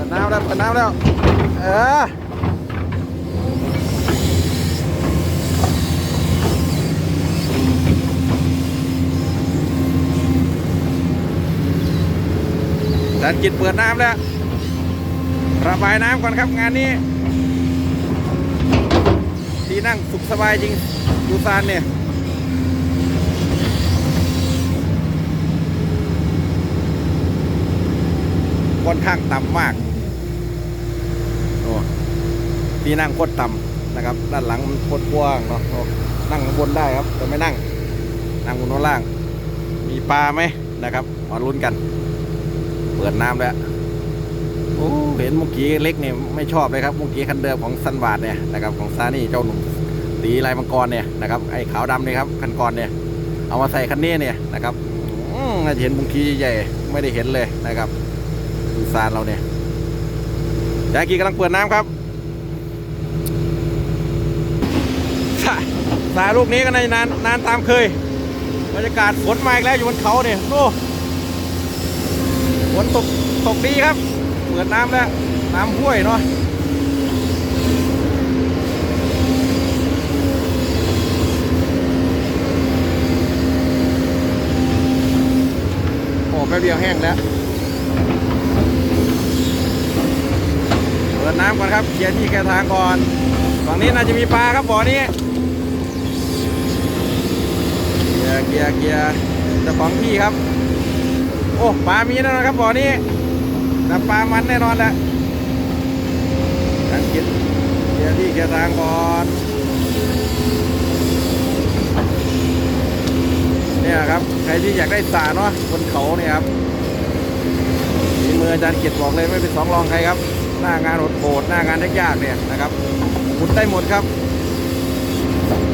ปิดน้ำแล้วเปิดน้ำแล้ว เออดันกินเปิดน้ำแล้ว ระบายน้ำก่อนครับงานนี้ ที่นั่งสุขสบายจริงดูซานเนี่ยค่อนข้างต่ำมาก โอ้ ที่นั่งโคตรต่ำนะครับ ด้านหลังมันโคตรกว้างเนาะนั่งข้างบนได้ครับ แต่ไม่นั่ง นั่งบนข้างล่าง มีปลาไหมนะครับมาลุ้นกัน เปิดน้ำแล้วโอ้เห็นมื่อกี้เล็กเนี่ยไม่ชอบเลยครับมื่อกี้คันเดิมของซันบาดเนี่ยนะครับของซานี่เจ้าหนุ่มตีลายมังกรเนี่ยนะครับไอ้ขาวดำเนี่ยครับคันก่อนเนี่ยเอามาใส่คันนี้เนี่ยนะครับอืมน่าจะเห็นบุงคีใหญ่ไม่ได้เห็นเลยนะครับดูซานเราเนี่ยจากีกำลังเปิดน้ำครับสา สายลูกนี้ก็ในนานนานตามเคยบรรยากาศฝนมาอีกแล้วอยู่บนเขาเนี่ยโอ้ฝนตกตกดีครับเปิดน้ำแล้ว น้ำห้วยเนาะโอ้แป๊บเดียวแห้งแล้วเปิดน้ำก่อนครับเคลียร์ที่แกทางก่อน ฝั่งนี้น่าจะมีปลาครับบ่อนี้ ร์เกียร์เกียร์เจ้าของที่ครับ โอ้ปลามีแน่นอนครับบ่อนี้แต่ปลามันแน่นอนแหละการกินเคลียร์ที่แกทางก่อนเนี่ยครับใครที่อยากได้สาเนาะบนเขาเนี่ยครับฝีมืออาจารย์เกียรติบอกเลยไม่เป็นสองรองใครครับ หน้างานโหดๆหน้างานยากๆเนี่ยนะครับหมุนได้หมดครับ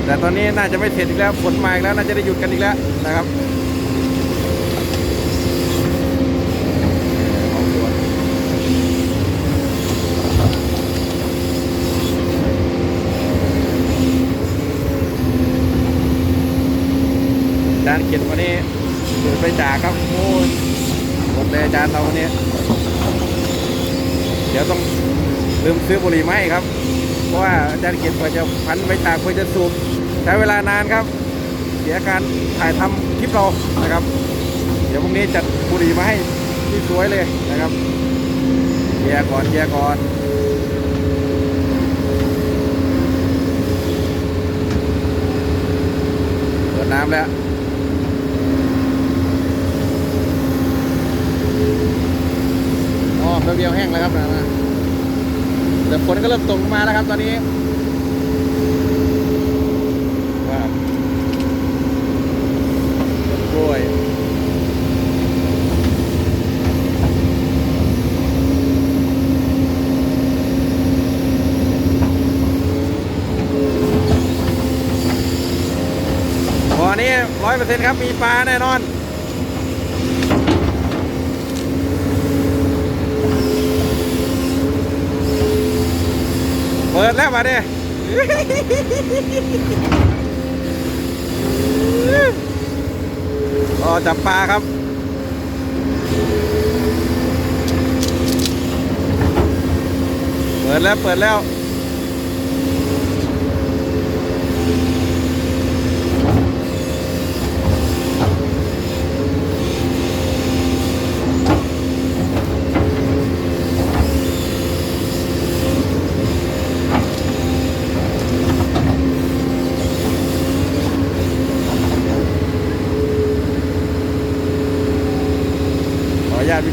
แต่ตอนนี้น่าจะไม่เสร็จอีกแล้วฝนมาอีกแล้วน่าจะได้หยุดกันอีกแล้วนะครับจารย์เกียรติวันนี้เดินไปจากครับโอ้ยหมดเลยอาจารย์เราวันนี้ เดี๋ยวต้องลืมซื้อบุหรี่มาให้ครับ ราะว่าอาจารย์เกียรติกว่าจะพันไปตากกว่าจะสูบใช้เวลานานครับ เสียการถ่ายทำคลิปเรานะครับ เดี๋ยวพรุ่งนี้จัดบุหรี่มาให้ที่สวยเลยนะครับเกียร์ก่อนเกียร์ก่อนเปิดน้ำแล้วอ๋อแป๊บเดียวแห้งแล้วครับนะ แต่ฝนก็เริ่มตกมาแล้วครับตอนนี้ว้าวกล้วยวันนี้ร้อยเปอร์เซ็นต์ครับ มีปลาแน่นอน เปิดแล้วมาดิรอจับปลาครับ เปิดแล้วเปิดแล้ว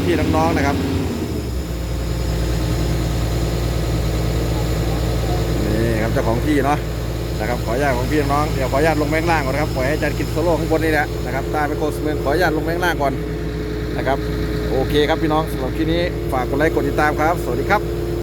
พี่ๆน้องๆนะครับนี่ครับเจ้าของที่เนาะนะครับขออนุญาตของพี่น้องเดี๋ยวขออนุญาตลงแมงล่างก่อนนะครับปล่อยให้อาจารย์กินโซโล่ข้างบนนี่แหละนะครับตาไปโคสเมืองขออนุญาตลงแมงล่างก่อนนะครับ โอเคครับพี่น้องสำหรับที่นี้ฝากกดไลค์กดติดตามครับ สวัสดีครับ